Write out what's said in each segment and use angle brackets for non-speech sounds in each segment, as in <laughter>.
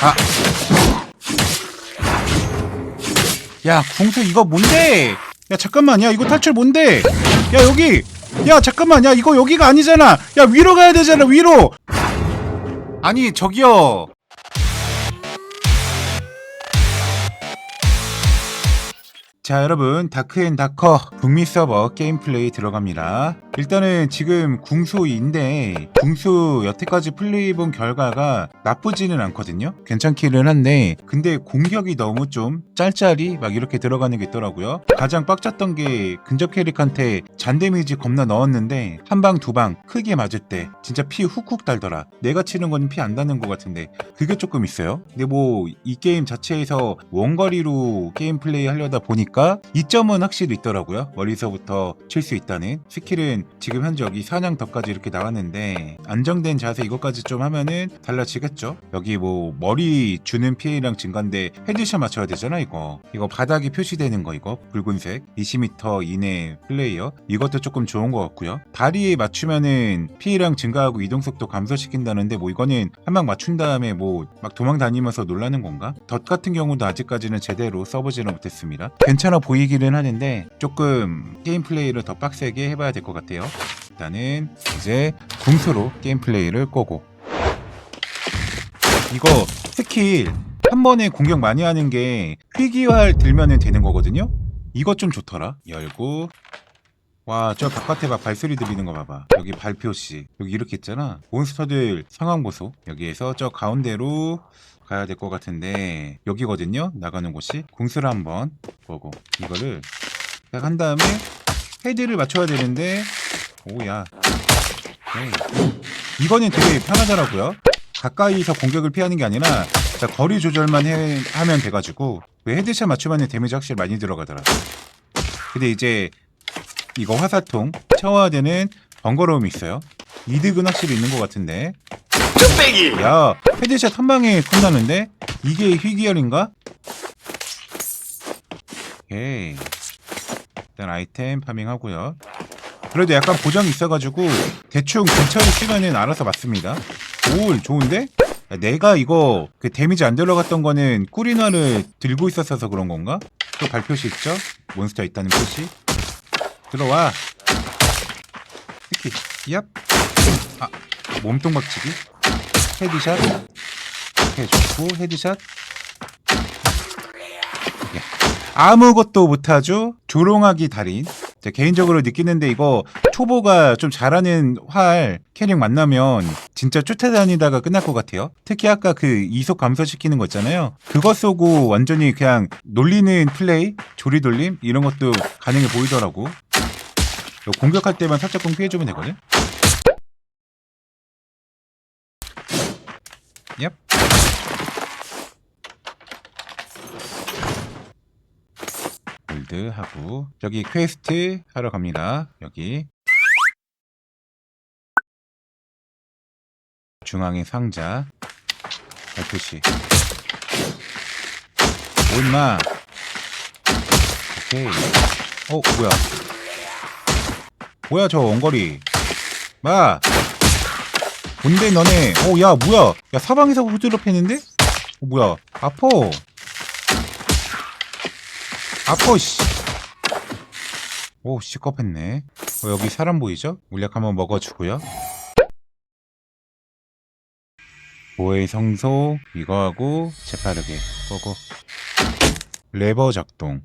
아. 야, 궁수 이거 뭔데? 야, 잠깐만. 야, 이거 탈출 뭔데? 야, 여기. 야, 잠깐만. 야, 이거 여기가 아니잖아. 야, 위로 가야 되잖아. 위로. 아니, 저기요. 자 여러분 다크앤다커 북미 서버 게임 플레이 들어갑니다 일단은 지금 궁수인데 궁수 여태까지 플레이해본 결과가 나쁘지는 않거든요. 괜찮기는 한데 근데 공격이 너무 좀 짤짤이 막 이렇게 들어가는 게 있더라고요. 가장 빡쳤던 게 근접 캐릭한테 잔 데미지 겁나 넣었는데 한 방 두 방 크게 맞을 때 진짜 피 훅훅 달더라. 내가 치는 건 피 안 닿는 것 같은데 그게 조금 있어요. 근데 뭐 이 게임 자체에서 원거리로 게임 플레이 하려다 보니까 이점은 확실히 있더라고요. 머리서부터 칠 수 있다는. 스킬은 지금 현재 여기 사냥 덕까지 이렇게 나왔는데 안정된 자세 이것까지 좀 하면은 달라지겠죠. 여기 뭐 머리 주는 피해량 증가인데 헤드샷 맞춰야 되잖아 이거. 이거 바닥에 표시되는 거 이거 붉은색 20m 이내 플레이어 이것도 조금 좋은 것 같고요. 다리에 맞추면은 피해량 증가하고 이동 속도 감소시킨다는데 뭐 이거는 한 방 맞춘 다음에 뭐 막 도망 다니면서 놀라는 건가? 덧 같은 경우도 아직까지는 제대로 써보지는 못했습니다. 괜찮아 보이기는 하는데 조금 게임 플레이를 더 빡세게 해봐야 될 것 같아요. 일단은 이제 궁수로 게임 플레이를 꼬고 이거 스킬 한 번에 공격 많이 하는 게 회귀활 들면은 되는 거거든요. 이것 좀 좋더라. 열고 와, 저 바깥에 막 발소리 들리는 거 봐봐. 여기 발표시. 여기 이렇게 있잖아. 몬스터들 상황 보소. 여기에서 저 가운데로 가야 될 것 같은데, 여기거든요? 나가는 곳이. 궁수를 한번 보고, 이거를 딱 한 다음에 헤드를 맞춰야 되는데, 오야. 오케이. 이거는 되게 편하더라고요. 가까이서 공격을 피하는 게 아니라, 자, 거리 조절만 해- 하면 돼가지고, 왜 헤드샷 맞추면 데미지 확실히 많이 들어가더라. 근데 이제 이거 화살통 채워야 되는 번거로움이 있어요. 이득은 확실히 있는 것 같은데. 뚝배기 야, 헤드샷 한 방에 끝나는데? 이게 희귀열인가? 오케이. 일단 아이템 파밍하고요. 그래도 약간 보정이 있어가지고 대충 근처에 쓰면은 알아서 맞습니다. 오, 좋은데? 야, 내가 이거 그 데미지 안 들어갔던 거는 꾸리나를 들고 있었어서 그런 건가? 또 발표시 있죠? 몬스터 있다는 표시. 들어와. 스키. 얍. 아, 몸통 박치기. 헤드샷. 좋고, 헤드샷. 예. 아무것도 못하죠? 조롱하기 달인. 제 개인적으로 느끼는데 이거 초보가 좀 잘하는 활 캐릭 만나면 진짜 쫓아다니다가 끝날 것 같아요. 특히 아까 그 이속 감소시키는 거 있잖아요. 그거 쏘고 완전히 그냥 놀리는 플레이, 조리 돌림 이런 것도 가능해 보이더라고. 공격할 때만 살짝 좀 피해주면 되거든. 얍. 골드 하고 여기 퀘스트 하러 갑니다. 여기. 중앙의 상자. 발표시. 오 임마. 오케이. 어 뭐야? 뭐야 저 원거리? 마! 뭔데 너네? 어야 뭐야? 야 사방에서 후드럽 했는데? 어 뭐야? 아퍼 아퍼 씨. 오 시겁했네 어, 여기 사람 보이죠? 물약 한번 먹어주고요 보의 성소 이거 하고 재빠르게 보고 레버 작동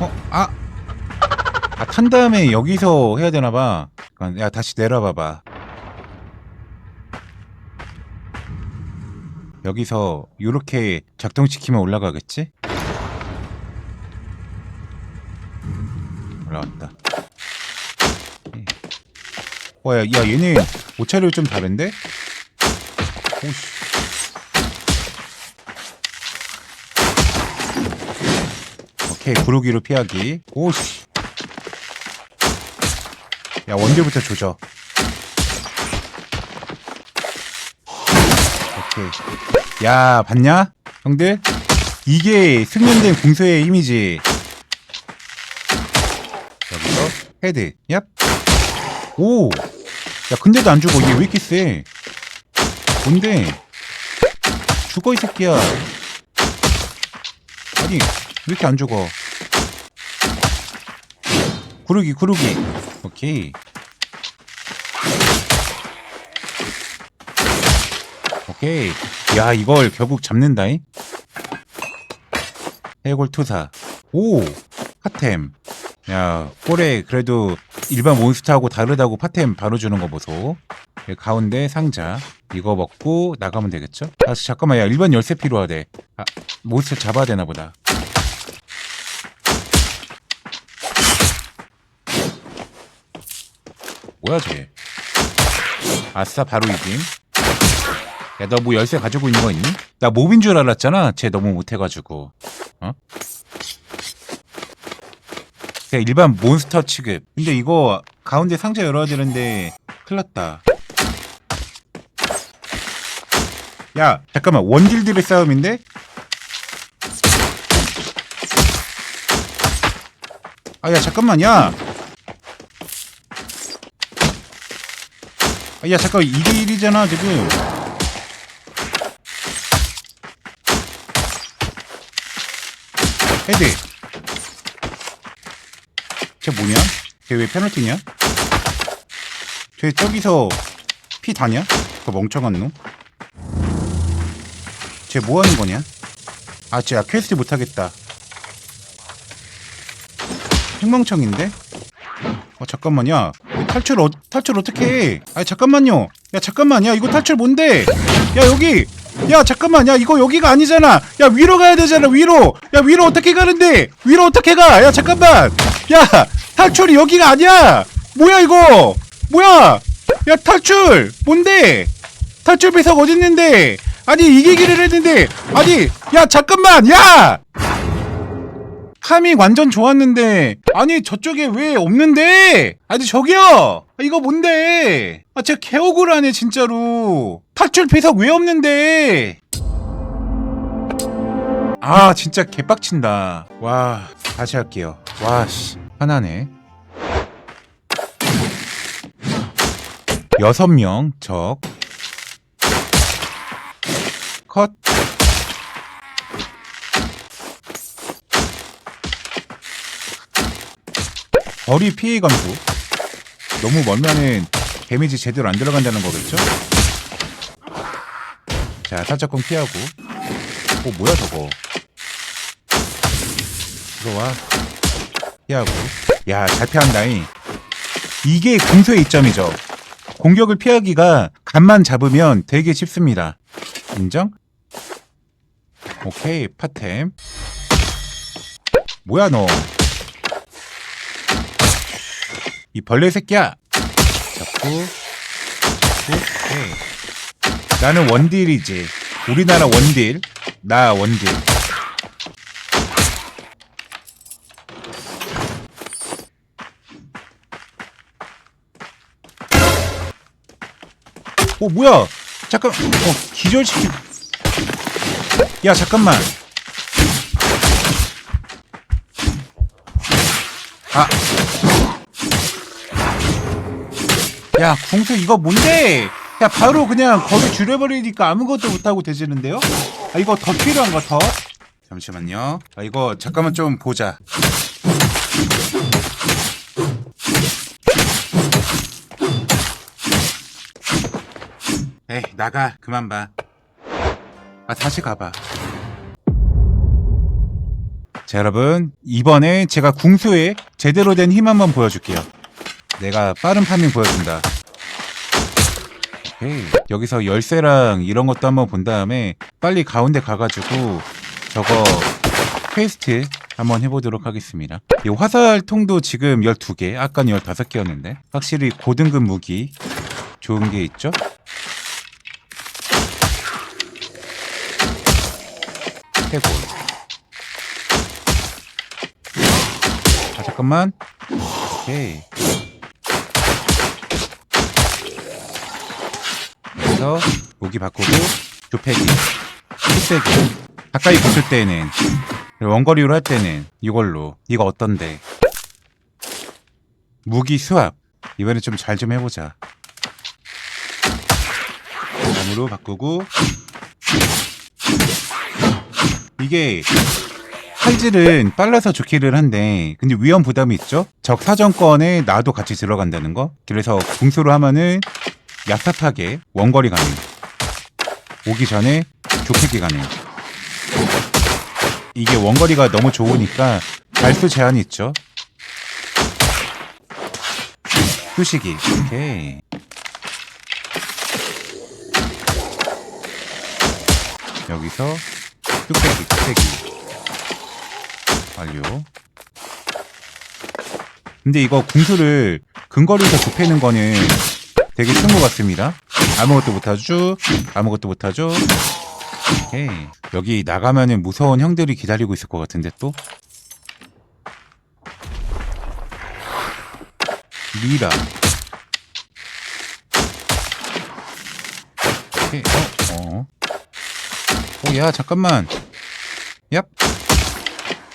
어? 아! 아, 탄 다음에 여기서 해야 되나봐. 야, 다시 내려봐봐. 여기서 이렇게 작동시키면 올라가겠지? 올라왔다. 와, 야, 야 얘네 옷차림이 좀 다른데? 오씨. 오케이, 구르기로 피하기. 오씨. 야, 원딜부터 조져. 오케이. 야, 봤냐? 형들? 이게 숙련된 궁수의 힘이지. 여기서 헤드. 얍. 오! 야, 근데도 안 죽어. 이게 왜 이렇게 세? 뭔데? 죽어 이 새끼야 아니 왜 이렇게 안 죽어 구르기 구르기 오케이 오케이 야 이걸 결국 잡는다잉 해골 투사 오 파템 야 꼴에 그래도 일반 몬스터하고 다르다고 파템 바로 주는 거 보소. 여기 가운데 상자. 이거 먹고 나가면 되겠죠? 아 잠깐만 야 일반 열쇠 필요하대. 아 몬스터 잡아야 되나 보다. 뭐야 쟤? 아싸 바로 이김. 야 너 뭐 열쇠 가지고 있는 거 있니? 나 몹인 줄 알았잖아 쟤 너무 못해가지고. 어? 그냥 일반 몬스터 취급 근데 이거 가운데 상자 열어야 되는데 큰일 났다. 야 잠깐만. 원딜들의 싸움인데? 아 야 잠깐만 야. 아, 야 잠깐 2대1이잖아 지금. 헤드 쟤 뭐냐? 쟤 왜 페널티냐? 쟤 저기서 피 다냐? 그 멍청한 놈? 쟤 뭐 하는 거냐? 아, 쟤 퀘스트 못하겠다. 핵멍청인데? 어, 잠깐만, 야. 이거 탈출, 어, 탈출 어떻게 해? 아, 잠깐만요. 야, 잠깐만, 야, 이거 탈출 뭔데? 야, 여기! 야, 잠깐만, 야, 이거 여기가 아니잖아. 야, 위로 가야 되잖아, 위로! 야, 위로 어떻게 가는데? 위로 어떻게 가? 야, 잠깐만! 야, 탈출이 여기가 아니야! 뭐야, 이거! 뭐야! 야, 탈출! 뭔데? 탈출 배석 어딨는데? 아니, 이기기를 했는데! 아니, 야, 잠깐만! 야! 타밍 완전 좋았는데 아니 저쪽에 왜 없는데? 아니 저기요! 아, 이거 뭔데? 아 진짜 개억울하네 진짜로. 탈출 배석 왜 없는데? 아 진짜 개빡친다. 와 다시 할게요. 와씨. 하나네. 여섯 명 적 컷 거리 피해 감소. 너무 멀면은 데미지 제대로 안 들어간다는 거겠죠? 자, 살짝쿵 피하고. 어, 뭐야 저거? 들어와. 피하고. 야, 잘 피한다잉. 이게 궁소의 이점이죠. 공격을 피하기가 간만 잡으면 되게 쉽습니다. 인정? 오케이, 파템. 뭐야 너? 이 벌레 새끼야. 잡고. 오케이. 나는 원딜이지. 우리나라 원딜. 나 원딜. 어 뭐야? 잠깐. 어 기절시키. 야 잠깐만. 아. 야, 궁수 이거 뭔데? 야, 바로 그냥 거기 줄여버리니까 아무것도 못하고 되지는데요? 아, 이거 더 필요한가, 더? 잠시만요. 아, 이거 잠깐만 좀 보자. 에이, 나가. 그만 봐. 아, 다시 가봐. 자, 여러분. 이번에 제가 궁수에 제대로 된 힘 한번 보여줄게요. 내가 빠른 파밍 보여준다. 오케이. 여기서 열쇠랑 이런 것도 한번 본 다음에 빨리 가운데 가가지고 저거 퀘스트 한번 해보도록 하겠습니다. 이 화살통도 지금 12개, 아까는 15개였는데 확실히 고등급 무기 좋은 게 있죠? 해골. 아, 잠깐만. 오케이. 그래서 무기 바꾸고 조패기, 흡세기. 가까이 붙을 때는 원거리로 할 때는 이걸로. 이거 어떤데? 무기 수압. 이번에 좀잘 좀 해보자. 다음으로 바꾸고. 이게 칼질은 빨라서 좋기를 한데 근데 위험 부담이 있죠? 적 사정권에 나도 같이 들어간다는 거? 그래서 궁수로 하면은 야삭하게 원거리 가능 오기 전에 좁히기 가능 이게 원거리가 너무 좋으니까 발수 제한이 있죠. 휴식이 오케이 여기서 뚝배기 뚝배기. 완료. 근데 이거 궁수를 근거리에서 좁히는 거는 되게 쉬운 것 같습니다 아무것도 못하죠 아무것도 못하죠 오케이 여기 나가면은 무서운 형들이 기다리고 있을 것 같은데 또 미라 오케이 어? 어. 오 야 잠깐만 얍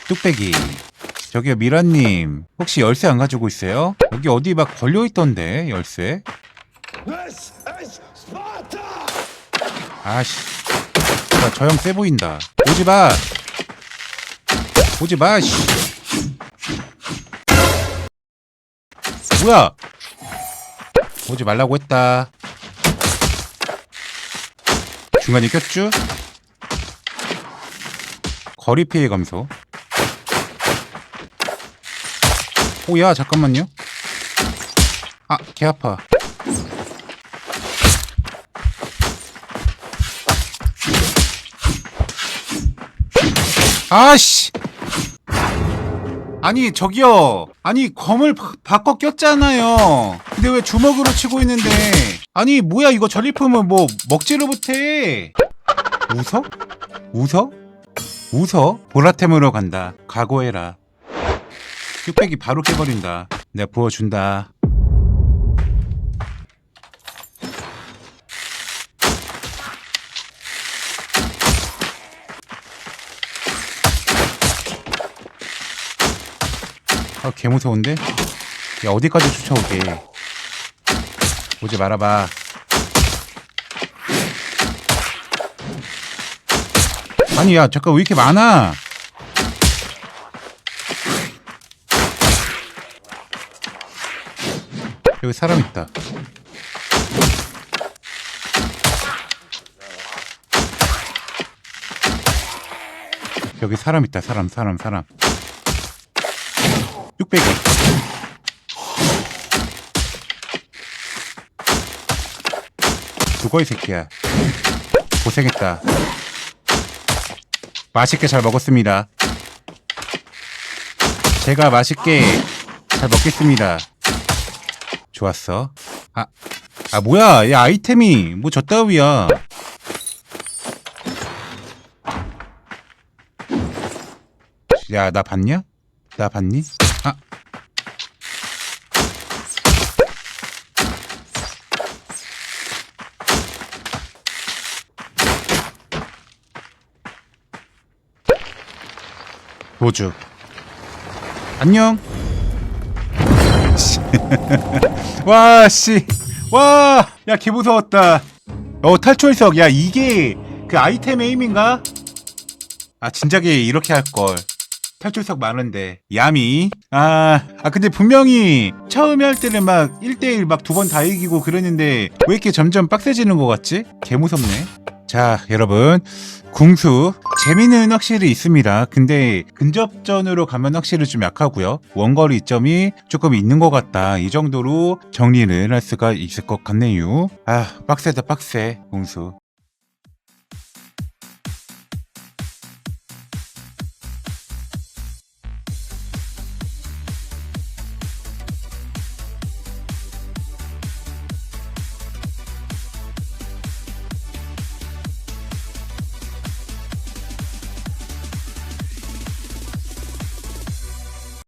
뚝배기 저기요 미라님 혹시 열쇠 안 가지고 있어요? 여기 어디 막 걸려있던데 열쇠! 아씨. 저 형 세 보인다. 오지마. 오지마 씨. 뭐야? 오지 말라고 했다. 중간에 꼈쥬? 거리 피해 감소. 오야 잠깐만요. 아 개 아파 아씨. 아니 저기요. 아니 검을 바, 바꿔 꼈잖아요. 근데 왜 주먹으로 치고 있는데? 아니 뭐야 이거 전리품은 뭐 먹지를 못해. 웃어? 웃어? 웃어? 보라템으로 간다. 각오해라. 뚝배기 바로 깨버린다. 내가 부어준다 아, 개 무서운데? 야, 어디까지 쫓아오게. 오지 말아봐. 아니, 야, 잠깐, 왜 이렇게 많아? 여기 사람 있다. 여기 사람 있다, 사람, 사람, 사람. 뚝배기. 죽어 이 새끼야. 고생했다. 맛있게 잘 먹었습니다. 제가 맛있게 잘 먹겠습니다. 좋았어. 아, 아 뭐야? 야 아이템이 뭐 저 따위야. 야 나 봤냐? 나 봤니? 도주. 안녕. 씨. <laughs> 와, 씨. 와, 야, 개 무서웠다. 어, 탈출석. 야, 이게 그 아이템 에임인가? 아, 진작에 이렇게 할 걸. 탈출석 많은데 야미 아, 아 근데 분명히 처음에 할 때는 막 1대1 막 두 번 다 이기고 그랬는데 왜 이렇게 점점 빡세지는 것 같지? 개 무섭네 자 여러분 궁수. 재미는 확실히 있습니다. 근데 근접전으로 가면 확실히 좀 약하고요. 원거리 이점이 조금 있는 것 같다. 이 정도로 정리를 할 수가 있을 것 같네요. 아 빡세다 빡세. 궁수